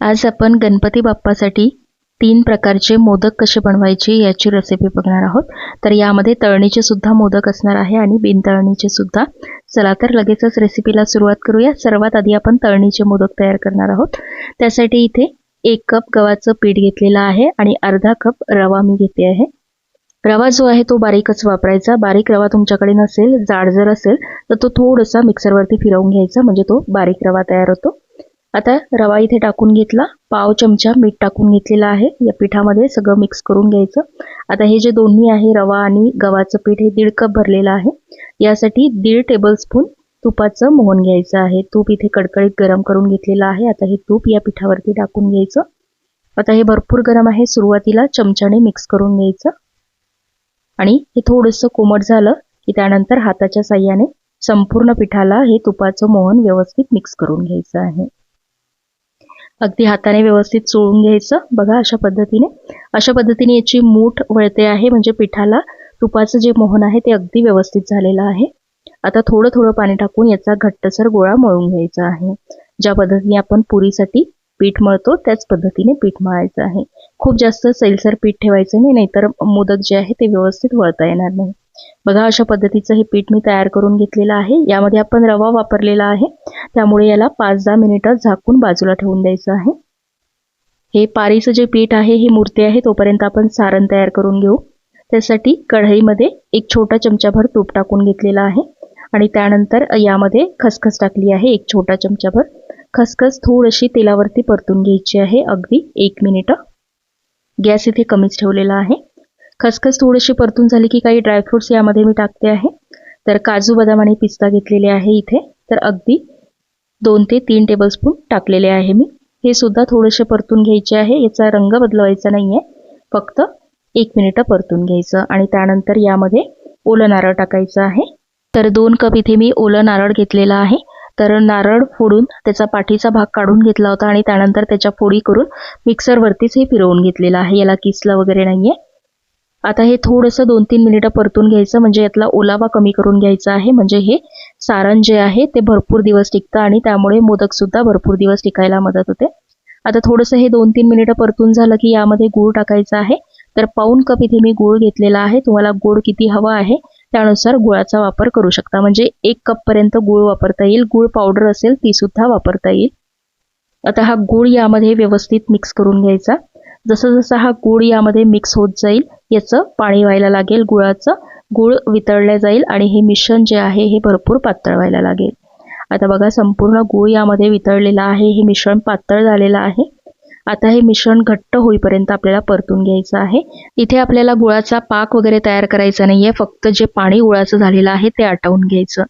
आज आपण गणपती बाप्पासाठी तीन प्रकारचे मोदक कसे बनवायचे याची रेसिपी बघणार आहोत. तर यामध्ये तळणीचे सुद्धा मोदक असणार आहे आणि बिनतळणीचे सुद्धा. चला तर लगेचच रेसिपीला सुरुवात करूया. सर्वात आधी आपण तळणीचे मोदक तयार करणार आहोत. त्यासाठी इथे एक कप गव्हाचं पीठ घेतलेलं आहे आणि अर्धा कप रवा मी घेते आहे. रवा जो आहे तो बारीकच वापरायचा. बारीक रवा तुमच्याकडे नसेल जाड जर असेल तर तो थोडासा मिक्सरवरती फिरवून घ्यायचा. म्हणजे तो बारीक रवा तयार होतो. आता रवा इथे टाकून घेतला. पाव चमचा मीठ टाकून घेतलेला आहे. या पिठामध्ये सगळं मिक्स करून घ्यायचं. आता हे जे दोन्ही आहे रवा आणि गव्हाचं पीठ हे दीड कप भरलेलं आहे. यासाठी दीड टेबलस्पून तुपाचं मोहन घ्यायचं आहे. तूप इथे कडकडीत गरम करून घेतलेलं आहे. आता हे तूप या पिठावरती टाकून घ्यायचं. आता हे भरपूर गरम आहे. सुरुवातीला चमच्याने मिक्स करून घ्यायचं. आणि हे थोडंसं कोमट झालं की त्यानंतर हाताच्या साह्याने संपूर्ण पिठाला हे तुपाचं मोहन व्यवस्थित मिक्स करून घ्यायचं आहे. अगदी हाताने व्यवस्थित चोळून घ्यायचं. बघा अशा पद्धतीने. अशा पद्धतीने याची मूठ वळते आहे म्हणजे पिठाला. तुपाचं जे मोहन आहे ते अगदी व्यवस्थित झालेलं आहे. आता थोडं थोडं पाणी टाकून याचा घट्टसर गोळा मळून घ्यायचा आहे. ज्या पद्धतीने आपण पुरीसाठी पीठ मळतो त्याच पद्धतीने पीठ मळायचं आहे. खूप जास्त सैलसर पीठ ठेवायचं नाही नाहीतर मोदक जे आहे ते व्यवस्थित वळता येणार नाही. बघा अशा पद्धतीचं हे पीठ मी तयार करून घेतलेलं आहे. यामध्ये आपण रवा वापरलेला आहे. त्यामुळे याला पाच दहा मिनिटं झाकून बाजूला ठेवून द्यायचं आहे. हे पारीचं जे पीठ आहे ही मूर्ती आहे तोपर्यंत आपण सारण तयार करून घेऊ. त्यासाठी कढईमध्ये एक छोटा चमचाभर तूप टाकून घेतलेला आहे. आणि त्यानंतर यामध्ये खसखस टाकली आहे एक छोटा चमचाभर. खसखस थोडीशी तेलावरती परतून घ्यायची आहे अगदी एक मिनिटं. गॅस इथे कमीच ठेवलेला आहे. खसखस थोडीशी परतून झाली की काही ड्रायफ्रुट्स यामध्ये मी टाकते आहे. तर काजू बदाम आणि पिस्ता घेतलेले आहे इथे. तर अगदी दोन ते तीन टेबलस्पून टाकलेले आहे मी. हे सुद्धा थोडेसे परतून घ्यायचे आहे. याचा रंग बदलवायचा नाही आहे फक्त एक मिनिटं परतून घ्यायचं आणि त्यानंतर यामध्ये ओलं नारळ टाकायचं आहे. तर दोन कप इथे मी ओलं नारळ घेतलेला आहे. तर नारळ फोडून त्याचा पाठीचा भाग काढून घेतला होता आणि त्यानंतर त्याच्या फोडी करून मिक्सरवरतीच हे फिरवून घेतलेलं आहे. याला किसलं वगैरे नाही आहे आता हे थोडंसं दोन तीन मिनिटं परतून घ्यायचं म्हणजे यातला ओलावा कमी करून घ्यायचा आहे. म्हणजे हे सारण जे आहे ते भरपूर दिवस टिकतं आणि त्यामुळे मोदकसुद्धा भरपूर दिवस टिकायला मदत होते. आता थोडंसं हे दोन तीन मिनिटं परतून झालं की यामध्ये गूळ टाकायचं आहे. तर पाऊन कप इथे मी गूळ घेतलेला आहे. तुम्हाला गूळ किती हवा आहे त्यानुसार गुळाचा वापर करू शकता. म्हणजे एक कपपर्यंत गूळ वापरता येईल. गूळ पावडर असेल ती सुद्धा वापरता येईल. आता हा गूळ यामध्ये व्यवस्थित मिक्स करून घ्यायचा. जसं जसं हा गूळ यामध्ये मिक्स होत जाईल याचं पाणी व्हायला लागेल गुळाचं गूळ वितळलं जाईल आणि हे मिश्रण जे आहे हे भरपूर पातळ व्हायला लागेल. आता बघा संपूर्ण गूळ यामध्ये वितळलेला आहे हे मिश्रण पातळ झालेलं आहे. आता हे मिश्रण घट्ट होईपर्यंत आपल्याला परतून घ्यायचं आहे. इथे आपल्याला गुळाचा पाक वगैरे तयार करायचा आहे फक्त जे पाणी गुळाचं झालेलं आहे ते आटवून घ्यायचं.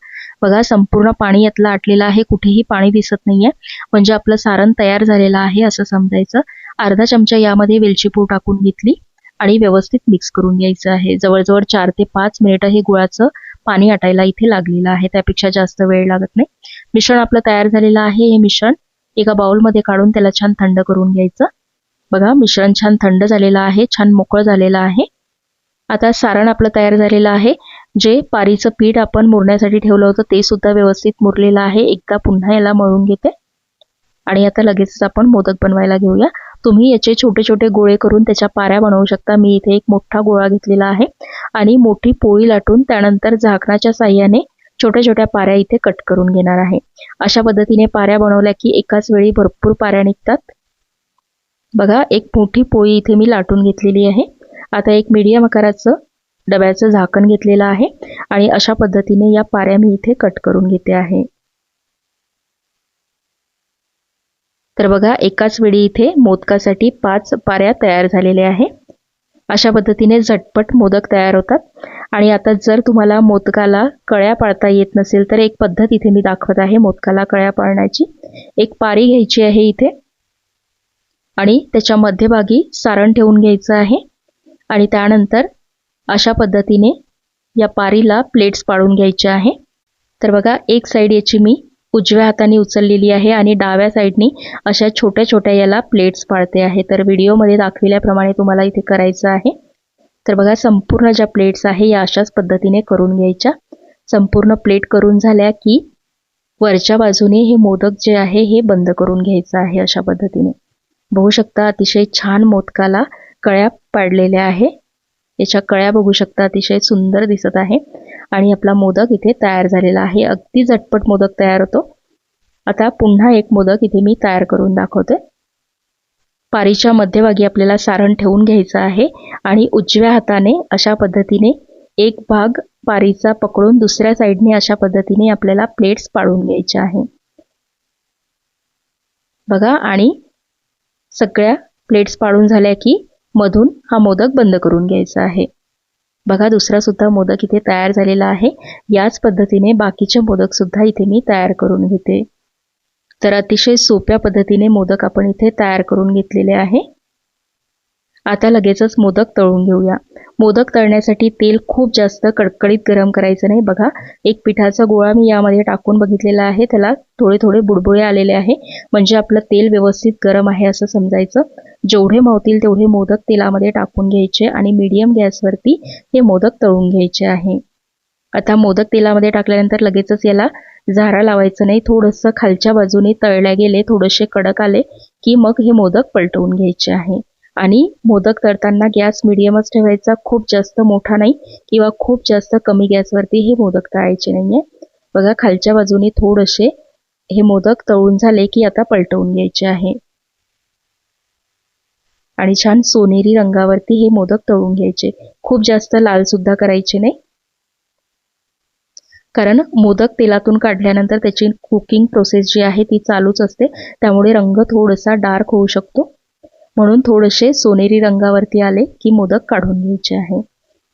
बघा संपूर्ण पाणी यातलं आटलेलं आहे कुठेही पाणी दिसत नाहीये. म्हणजे आपलं सारण तयार झालेलं आहे असं समजायचं. अर्धा चमचा यामध्ये वेलची पूड टाकून घेतली आणि व्यवस्थित मिक्स करून घ्यायचं आहे. जवळजवळ चार ते पाच मिनिटं हे गुळाचं पाणी आटायला इथे लागलेलं आहे. त्यापेक्षा जास्त वेळ लागत नाही. मिश्रण आपलं तयार झालेलं आहे. हे मिश्रण एका बाउलमध्ये काढून त्याला छान थंड करून घ्यायचं. बघा मिश्रण छान थंड झालेलं आहे छान मोकळं झालेलं आहे. आता सारण आपलं तयार झालेलं आहे. जे पारीचं पीठ आपण मुरण्यासाठी ठेवलं होतं ते सुद्धा व्यवस्थित मुरलेलं आहे. एकदा पुन्हा याला मळून घेते. आणि आता लगेचच आपण मोदक बनवायला घेऊया. तुम्ही याचे छोटे छोटे गोळे करून त्याच्या पाऱ्या बनवू शकता. मी इथे एक मोठा गोळा घेतलेला आहे आणि मोठी पोळी लाटून त्यानंतर झाकणाच्या साह्याने छोट्या छोट्या पाऱ्या इथे कट करून घेणार आहे. अशा पद्धतीने पाऱ्या बनवल्या की एकाच वेळी भरपूर पाऱ्या निघतात. बघा एक मोठी पोळी इथे मी लाटून घेतलेली आहे. आता एक मीडियम आकाराचं डब्याचं झाकण घेतलेलं आहे आणि अशा पद्धतीने या पाऱ्या मी इथे कट करून घेते आहे. तर बघा एकाच वेळी इथे मोदकासाठी पाच पाऱ्या तयार झालेल्या आहे अशा पद्धतीने झटपट मोदक तयार होतात. आणि आता जर तुम्हाला मोदकाला कळ्या पाळता येत नसेल तर एक पद्धत इथे मी दाखवत आहे मोदकाला कळ्या पाळण्याची. एक पारी घ्यायची आहे इथे. आणि त्याच्या मध्यभागी सारण ठेवून घ्यायचं आहे. आणि त्यानंतर अशा पद्धतीने या पारीला प्लेट्स पाडून घ्यायच्या आहे. तर बघा एक साईड याची मी उजव्या हाताने उचललेली आहे आणि डाव्या साईडनी अशा छोट्या छोट्या याला प्लेट्स पाळते आहे. तर व्हिडिओमध्ये दाखविल्याप्रमाणे तुम्हाला इथे करायचं आहे. तर बघा संपूर्ण ज्या प्लेट्स आहे या अशाच पद्धतीने करून घ्यायच्या. संपूर्ण प्लेट करून झाल्या की वरच्या बाजूने हे मोदक जे आहे हे बंद करून घ्यायचं आहे अशा पद्धतीने. बघू शकता अतिशय छान मोदकाला कळ्या पाडलेल्या आहे. याच्या कळ्या बघू शकता अतिशय सुंदर दिसत आहे. आणि आपला मोदक इथे तयार झालेला आहे. अगदी झटपट मोदक तयार होतो. आता पुन्हा एक मोदक इथे मी तयार करून दाखवते. पारीच्या मध्यभागी आपल्याला सारण ठेवून घ्यायचं आहे. आणि उजव्या हाताने अशा पद्धतीने एक भाग पारीचा पकडून दुसऱ्या साईडने अशा पद्धतीने आपल्याला प्लेट्स पाडून घ्यायच्या आहे. बघा आणि सगळ्या प्लेट्स पाडून झाल्या की मधून हा मोदक बंद करून घ्यायचा आहे. बघा दुसरा सुद्धा मोदक इथे तयार झालेला आहे. याच पद्धतीने बाकीचे मोदक सुद्धा इथे मी तयार करून घेते. तर अतिशय सोप्या पद्धतीने मोदक आपण इथे तयार करून घेतलेले आहे. आता लगेचच मोदक तळून घेऊया. मोदक तळण्यासाठी तेल खूप जास्त कडकडीत गरम करायचं नाही. बघा एक पिठाचा गोळा मी यामध्ये टाकून बघितलेला आहे. त्याला थोडे थोडे बुडबुळे आलेले आहे. म्हणजे आपलं तेल व्यवस्थित गरम आहे असं समजायचं. जेवढे मावतील तेवढे मोदक तेलामध्ये टाकून घ्यायचे आणि मीडियम गॅसवरती हे मोदक तळून घ्यायचे आहे. आता मोदक तेलामध्ये टाकल्यानंतर लगेचच याला झारा लावायचं नाही. थोडंसं खालच्या बाजूने तळल्या गेले थोडेसे कडक आले की मग हे मोदक पलटवून घ्यायचे आहे. आणि मोदक तळताना गॅस मिडियमच ठेवायचा खूप जास्त मोठा नाही किंवा खूप जास्त कमी गॅसवरती हे मोदक तळायचे नाहीये. बघा खालच्या बाजूने थोडेसे हे मोदक तळून झाले की आता पलटवून घ्यायचे आहे. आणि छान सोनेरी रंगावरती हे मोदक तळून घ्यायचे. खूप जास्त लाल सुद्धा करायचे नाही. कारण मोदक तेलातून काढल्यानंतर त्याची कुकिंग प्रोसेस जी आहे ती चालूच असते. त्यामुळे रंग थोडासा डार्क होऊ शकतो. म्हणून थोडेसे सोनेरी रंगावरती आले की मोदक काढून घ्यायचे आहे.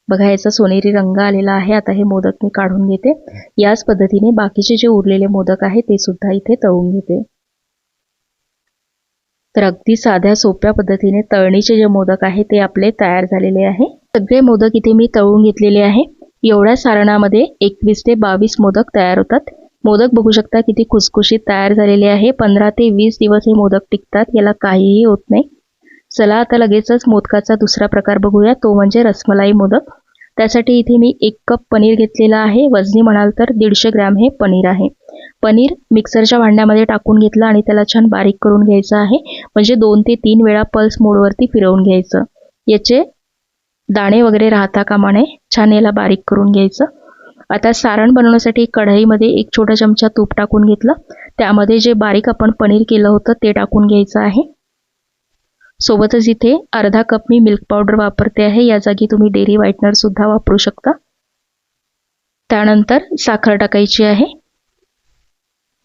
बघा याचा सोनेरी रंग आलेला आहे. आता हे मोदक मी काढून घेते. याच पद्धतीने बाकीचे जे उरलेले मोदक आहे ते सुद्धा इथे तळून घेते. तर अगदी साध्या सोप्या पद्धतीने तळणीचे जे मोदक आहे ते आपले तयार झालेले आहे. सगळे मोदक इथे मी तळून घेतलेले आहे. एवढ्या सारणामध्ये एकवीस ते बावीस मोदक तयार होतात. मोदक बघू शकता किती खुसखुशीत तयार झालेले आहे. पंधरा ते वीस दिवस हे मोदक टिकतात याला काहीही होत नाही. चला आता लगेचच मोदकाचा दुसरा प्रकार बघूया. तो म्हणजे रसमलाई मोदक. त्यासाठी इथे मी एक कप पनीर घेतलेला आहे. वजनी म्हणाल तर दीडशे ग्रॅम हे पनीर आहे. पनीर मिक्सरच्या भांड्यामध्ये टाकून घेतलं आणि त्याला छान बारीक करून घ्यायचं आहे. म्हणजे दोन ते तीन वेळा पल्स मोडवरती फिरवून घ्यायचं. याचे दाणे वगैरे राहता कामाने छान याला बारीक करून घ्यायचं. आता सारण बनवण्यासाठी कढईमध्ये एक छोटा चमचा तूप टाकून घेतलं. त्यामध्ये जे बारीक आपण पनीर केलं होतं ते टाकून घ्यायचं आहे. सोबतच इथे अर्धा कप मी मिल्क पावडर वापरते आहे. या जागी तुम्ही डेअरी व्हाईटनरसुद्धा वापरू शकता. त्यानंतर साखर टाकायची आहे.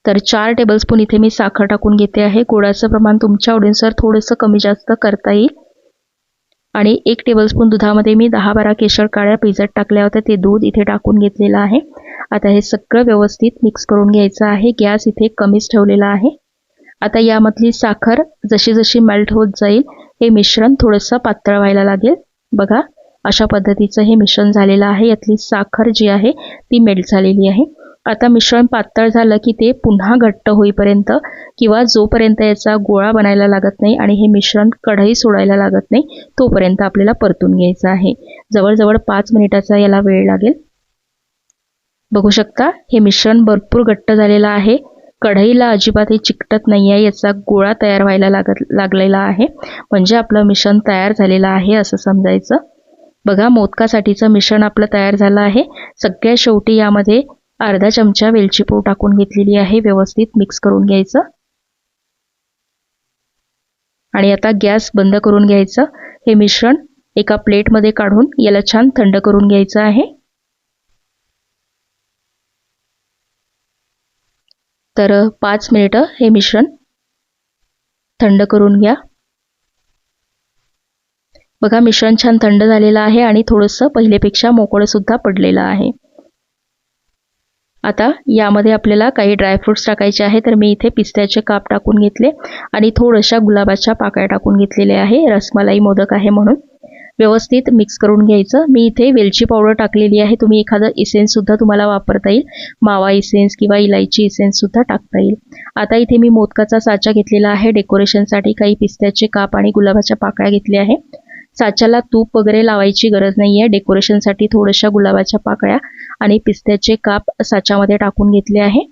तर चार टेबलस्पून इथे मी साखर टाकून घेते आहे. गोडाचं प्रमाण तुमच्या आवडीनुसार थोडंसं कमी जास्त करता येईल. आणि एक टेबलस्पून दुधामध्ये मी दहा बारा केशर काळ्या पिझट टाकल्या होत्या. ते दूध इथे टाकून घेतलेलं आहे. आता हे सगळं व्यवस्थित मिक्स करून घ्यायचं आहे. गॅस इथे कमीच ठेवलेला आहे. आता यामधली साखर जशी जशी मेल्ट होत जाईल हे मिश्रण थोडंसं पातळ व्हायला लागेल. बघा अशा पद्धतीचं हे मिश्रण झालेलं आहे. यातली साखर जी आहे ती मेल्ट झालेली आहे. आता मिश्रण पातळ झालं की ते पुन्हा घट्ट होईपर्यंत किंवा जोपर्यंत याचा गोळा बनायला लागत नाही आणि हे मिश्रण कढई सोडायला लागत नाही तोपर्यंत आपल्याला परतून घ्यायचं आहे. जवळजवळ पाच मिनिटाचा याला वेळ लागेल. बघू शकता हे मिश्रण भरपूर घट्ट झालेलं आहे. कढईला अजिबात हे चिकटत नाही आहे याचा गोळा तयार व्हायला लागत लागलेला आहे. म्हणजे आपलं मिश्रण तयार झालेलं आहे असं समजायचं. बघा मोदकासाठीचं मिश्रण आपलं तयार झालं आहे. सगळ्या शेवटी यामध्ये अर्धा चमचा वेलची पूड टाकून घेतलेली आहे. व्यवस्थित मिक्स करून घ्यायचं. आणि आता गॅस बंद करून घ्यायचं. हे मिश्रण एका प्लेटमध्ये काढून याला छान थंड करून घ्यायचं आहे. तर पाच मिनिटं हे मिश्रण थंड करून घ्या. बघा मिश्रण छान थंड झालेलं आहे आणि थोडंसं पहिलेपेक्षा मोकळंसुद्धा पडलेलं आहे. आता यामध्ये आपल्याला काही ड्रायफ्रूट्स टाकायचे आहे तर मी इथे पिस्त्याचे काप टाकून घेतले आणि थोड्याशा गुलाबाच्या पाकळ्या टाकून घेतलेले आहे. रसमलाई मोदक आहे म्हणून. व्यवस्थित मिक्स करून घ्यायचं. मी इथे वेलची पावडर टाकलेली आहे. तुम्ही एखादं इसेन्ससुद्धा तुम्हाला वापरता येईल. मावा इसेन्स किंवा इलायची इसेन्ससुद्धा टाकता येईल. आता इथे मी मोदकाचा साचा घेतलेला आहे. डेकोरेशनसाठी काही पिस्त्याचे काप आणि गुलाबाच्या पाकळ्या घेतल्या आहे. साच्याला तूप वगैरे लावायची गरज नाही आहे डेकोरेशनसाठी थोड्याशा गुलाबाच्या पाकळ्या आणि पिस्त्याचे काप साच्यामध्ये टाकून घेतले आहे.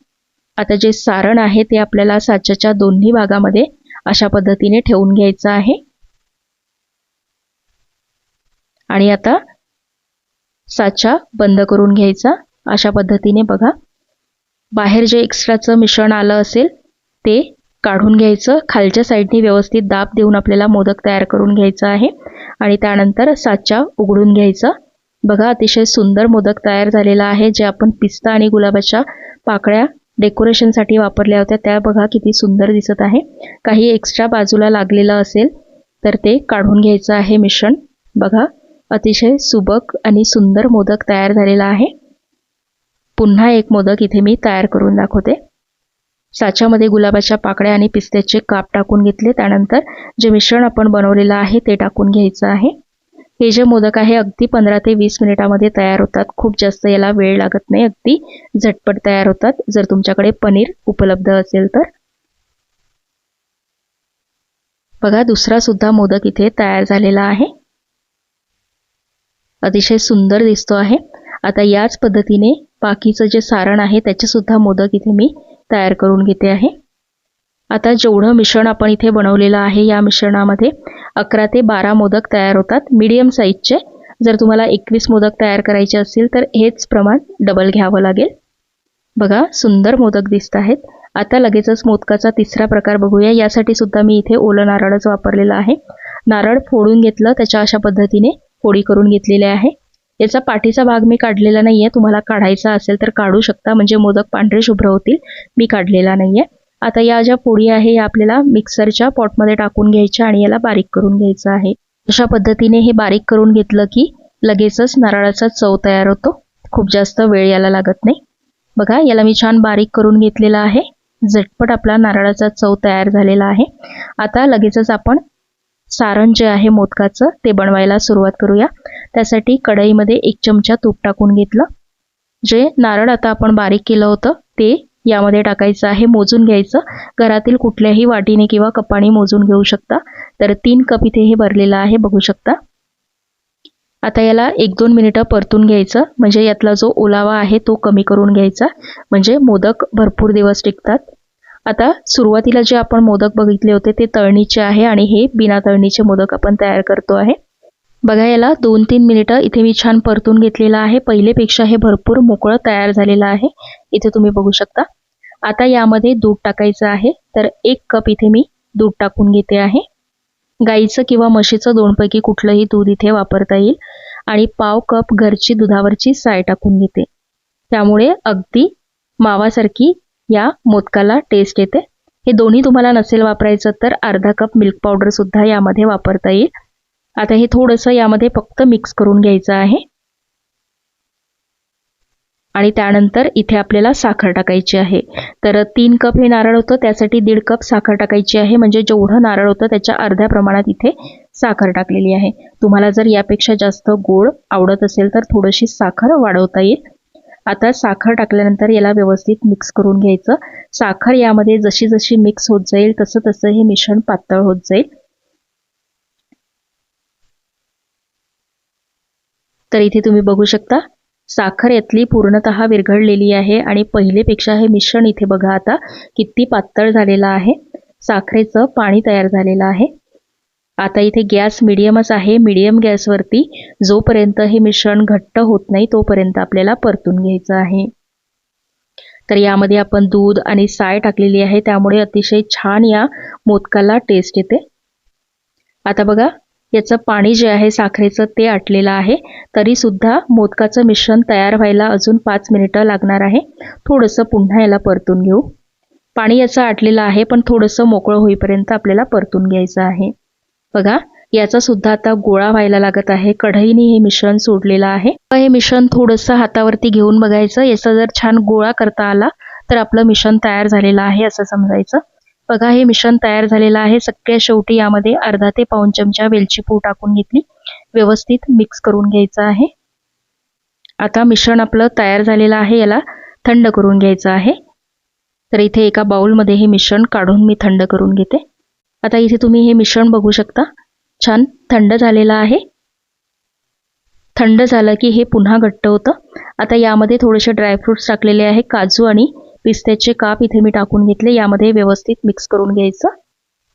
आता जे सारण आहे ते आपल्याला साच्याच्या दोन्ही भागामध्ये अशा पद्धतीने ठेवून घ्यायचं आहे. आणि आता साचा बंद करून घ्यायचा. अशा पद्धतीने बघा. बाहेर जे एक्स्ट्राचं मिश्रण आलं असेल ते काढून घ्यायचं. खालच्या साईडने व्यवस्थित दाब देऊन आपल्याला मोदक तयार करून घ्यायचा आहे. आणि त्यानंतर साचा उघडून घ्यायचा. बघा अतिशय सुंदर मोदक तयार झालेला आहे जे आपण पिस्ता आणि गुलाबाच्या पाकळ्या डेकोरेशनसाठी वापरल्या होत्या. त्या बघा किती सुंदर दिसत आहे. काही एक्स्ट्रा बाजूला लागलेलं असेल तर ते काढून घ्यायचं आहे मिश्रण. बघा अतिशय सुबक आणि सुंदर मोदक तयार झालेला आहे. पुन्हा एक मोदक इथे मी तयार करून दाखवते. साच्यामध्ये गुलाबाच्या पाकळ्या आणि पिस्त्याचे काप टाकून घेतले. त्यानंतर जे मिश्रण आपण बनवलेलं आहे ते टाकून घ्यायचं आहे. हे जे मोदक आहे अगदी पंधरा ते वीस मिनिटामध्ये तयार होतात. खूप जास्त याला वेळ लागत नाही. अगदी झटपट तयार होतात. जर तुमच्याकडे पनीर उपलब्ध असेल तर. बघा दुसरा सुद्धा मोदक इथे तयार झालेला आहे. अतिशय सुंदर दिसतो आहे. आता याच पद्धतीने बाकीचं जे सारण आहे त्याचेसुद्धा मोदक इथे मी तयार करून घेते आहे. आता जेवढं मिश्रण आपण इथे बनवलेलं आहे या मिश्रणामध्ये अकरा ते बारा मोदक तयार होतात. मीडियम साईजचे जर तुम्हाला एकवीस मोदक तयार करायचे असतील तर हेच प्रमाण डबल घ्यावं लागेल. बघा सुंदर मोदक दिसत आहेत. आता लगेचच मोदकाचा तिसरा प्रकार बघूया. यासाठी सुद्धा मी इथे ओलं नारळच वापरलेलं आहे. नारळ फोडून घेतलं त्याच्या अशा पद्धतीने फोडी करून घेतलेले आहे. याचा पाठीचा भाग मी काढलेला नाही आहे तुम्हाला काढायचा असेल तर काढू शकता. म्हणजे मोदक पांढरे शुभ्र होतील. मी काढलेला नाही आहे आता या ज्या पोळी आहे या आपल्याला मिक्सरच्या पॉटमध्ये टाकून घ्यायच्या आणि याला बारीक करून घ्यायचं आहे. अशा पद्धतीने हे बारीक करून घेतलं की लगेचच नारळाचा चव तयार होतो. खूप जास्त वेळ याला लागत नाही. बघा याला मी छान बारीक करून घेतलेला आहे. झटपट आपला नारळाचा चव तयार झालेला आहे. आता लगेचच आपण सारण जे आहे मोदकाचं ते बनवायला सुरुवात करूया. त्यासाठी कढईमध्ये एक चमचा तूप टाकून घेतलं. जे नारळ आता आपण बारीक केलं होतं ते यामध्ये टाकायचं आहे मोजून घ्यायचं. घरातील कुठल्याही वाटीने किंवा कपाने मोजून घेऊ शकता. तर तीन कप इथे हे भरलेलं आहे बघू शकता. आता याला एक दोन मिनिटं परतून घ्यायचं. म्हणजे यातला जो ओलावा आहे तो कमी करून घ्यायचा. म्हणजे मोदक भरपूर दिवस टिकतात. आता सुरुवातीला जे आपण मोदक बघितले होते ते तळणीचे आहे आणि हे बिना तळणीचे मोदक आपण तयार करतो आहे. बघा याला दोन तीन मिनिटं इथे मी छान परतून घेतलेलं आहे. पहिलेपेक्षा हे भरपूर मोकळं तयार झालेलं आहे. इथे तुम्ही बघू शकता. आता यामध्ये दूध टाकायचं आहे. तर एक कप इथे मी दूध टाकून घेते आहे. गाईचं किंवा म्हशीचं दोनपैकी कुठलंही दूध इथे वापरता येईल. आणि पाव कप घरची दुधावरची साय टाकून घेते. त्यामुळे अगदी मावासारखी या मोदकाला टेस्ट येते. हे दोन्ही तुम्हाला नसेल वापरायचं तर अर्धा कप मिल्क पावडर सुद्धा यामध्ये वापरता येईल. आता हे थोडंसं यामध्ये फक्त मिक्स करून घ्यायचं आहे. आणि त्यानंतर इथे आपल्याला साखर टाकायची आहे. तर तीन कप हे नारळ होतं त्यासाठी दीड कप साखर टाकायची आहे. म्हणजे जेवढं नारळ होतं त्याच्या अर्ध्या प्रमाणात इथे साखर टाकलेली आहे. तुम्हाला जर यापेक्षा जास्त गोड आवडत असेल तर थोडीशी साखर वाढवता येईल. आता साखर टाकल्यानंतर याला व्यवस्थित मिक्स करून घ्यायचं. साखर यामध्ये जशी जशी मिक्स होत जाईल तसं तसं हे मिश्रण पातळ होत जाईल. तर इथे तुम्ही बघू शकता साखर यातली पूर्णतः विरघळलेली आहे आणि पहिलेपेक्षा हे मिश्रण इथे बघा आता किती पातळ झालेलं आहे. साखरेचं पाणी तयार झालेलं आहे. आता इथे गॅस मिडियमच आहे. मिडियम गॅसवरती जोपर्यंत हे मिश्रण घट्ट होत नाही तोपर्यंत आपल्याला परतून घ्यायचं आहे. तर यामध्ये आपण दूध आणि साय टाकलेली आहे. त्यामुळे अतिशय छान या मोदकाला टेस्ट येते. आता बघा याचं पाणी जे आहे साखरेचं ते आटलेलं आहे. तरी सुद्धा मोदकाचं मिश्रण तयार व्हायला अजून पाच मिनिटं लागणार आहे. थोडंसं पुन्हा याला परतून घेऊ. पाणी याचं आटलेलं आहे पण थोडंसं मोकळं होईपर्यंत आपल्याला परतून घ्यायचं आहे. बघा याचा सुद्धा आता गोळा व्हायला लागत आहे. कढईने हे मिश्रण सोडलेलं आहे. हे मिश्रण थोडंसं हातावरती घेऊन बघायचं. याचा जर छान गोळा करता आला तर आपलं मिश्रण तयार झालेलं आहे असं समजायचं. बघा हे मिश्रण तयार झालेलं आहे. सगळ्या शेवटी यामध्ये अर्धा ते पाऊन चमचा वेलची पूड टाकून घेतली. व्यवस्थित मिक्स करून घ्यायचं आहे. आता मिश्रण आपलं तयार झालेलं आहे. याला थंड करून घ्यायचं आहे. तर इथे एका बाउलमध्ये हे मिश्रण काढून मी थंड करून घेते. आता इथे तुम्ही हे मिश्रण बघू शकता. छान थंड झालेलं आहे. थंड झालं की हे पुन्हा घट्ट होतं. आता यामध्ये थोडेसे ड्रायफ्रुट्स टाकलेले आहे. काजू आणि पिस्त्याचे काप इथे मी टाकून घेतले. यामध्ये व्यवस्थित मिक्स करून घ्यायचं.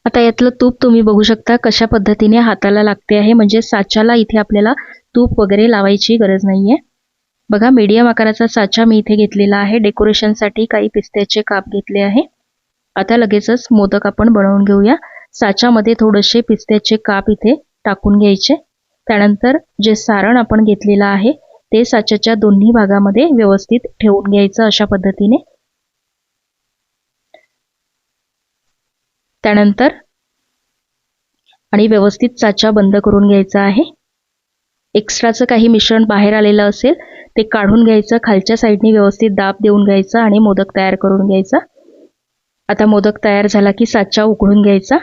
आता यातलं तूप तुम्ही बघू शकता कशा पद्धतीने हाताला लागते आहे. म्हणजे साच्याला इथे आपल्याला तूप वगैरे लावायची गरज नाही आहे बघा मीडियम आकाराचा साचा मी इथे घेतलेला आहे. डेकोरेशनसाठी काही पिस्त्याचे काप घेतले आहे. आता लगेचच मोदक आपण बनवून घेऊया. साच्यामध्ये थोडेसे पिस्त्याचे काप इथे टाकून घ्यायचे. त्यानंतर जे सारण आपण घेतलेलं आहे ते साच्याच्या दोन्ही भागामध्ये व्यवस्थित ठेवून घ्यायचं अशा पद्धतीने. त्यानंतर आणि व्यवस्थित साचा बंद करून घ्यायचा आहे. एक्स्ट्राचं काही मिश्रण बाहेर आलेलं असेल ते काढून घ्यायचं खालच्या साईडने व्यवस्थित दाब देऊन घ्यायचा आणि मोदक तयार करून घ्यायचा. आता मोदक तयार झाला की साचा उकळून घ्यायचा.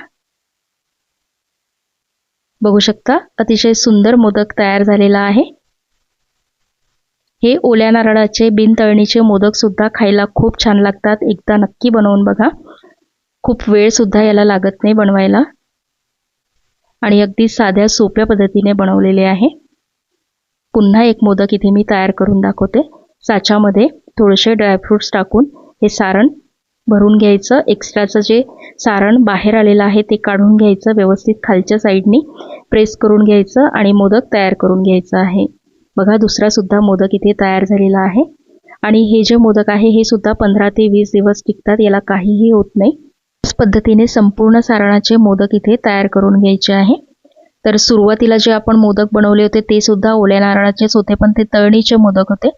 बघू शकता. अतिशय सुंदर मोदक तयार झालेला आहे. हे ओल्या नारळाचे बिनतळणीचे मोदक सुद्धा खायला खूप छान लागतात. एकदा नक्की बनवून बघा. खूप वेळ सुद्धा याला लागत नाही बनवायला. आणि अगदी साध्या सोप्या पद्धतीने बनवलेले आहे. पुन्हा एक मोदक इथे मी तयार करून दाखवते. साच्यामध्ये थोडेसे ड्रायफ्रुट्स टाकून हे सारण भरून घ्यायचं. एक्स्ट्राचं जे सारण बाहेर आलेलं आहे ते काढून घ्यायचं व्यवस्थित खालच्या साईडनी प्रेस करून घ्यायचं आणि मोदक तयार करून घ्यायचं आहे. बघा दुसरा सुद्धा मोदक इथे तयार झालेला आहे. आणि हे जे मोदक आहे हे सुद्धा पंधरा ते वीस दिवस टिकतात याला काहीही होत नाही. त्याच पद्धतीने संपूर्ण सारणाचे मोदक इथे तयार करून घ्यायचे आहे. तर सुरुवातीला जे आपण मोदक बनवले होते ते सुद्धा ओल्या नारळाचेच होते पण ते तळणीचे मोदक होते.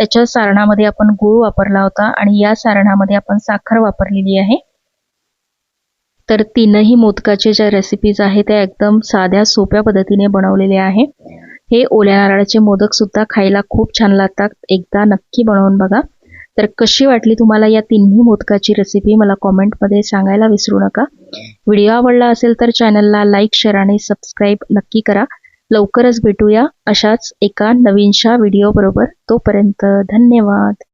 त्याच्या सारणामध्ये आपण गूळ वापरला होता आणि या सारणामध्ये आपण साखर वापरलेली आहे. तर तीनही मोदकाचे ज्या रेसिपीज आहेत त्या एकदम साध्या सोप्या पद्धतीने बनवलेले आहे. हे ओल्या नारळाचे मोदक सुद्धा खायला खूप छान लागतात. एकदा नक्की बनवून बघा. तर कशी वाटली तुम्हाला या तिन्ही मोदकाची रेसिपी मला कॉमेंटमध्ये सांगायला विसरू नका. व्हिडिओ आवडला असेल तर चॅनलला लाईक शेअर आणि सबस्क्राईब नक्की करा. लवकरच भेटूया अशाच एका नवीनशा व्हिडिओबरोबर तोपर्यंत धन्यवाद.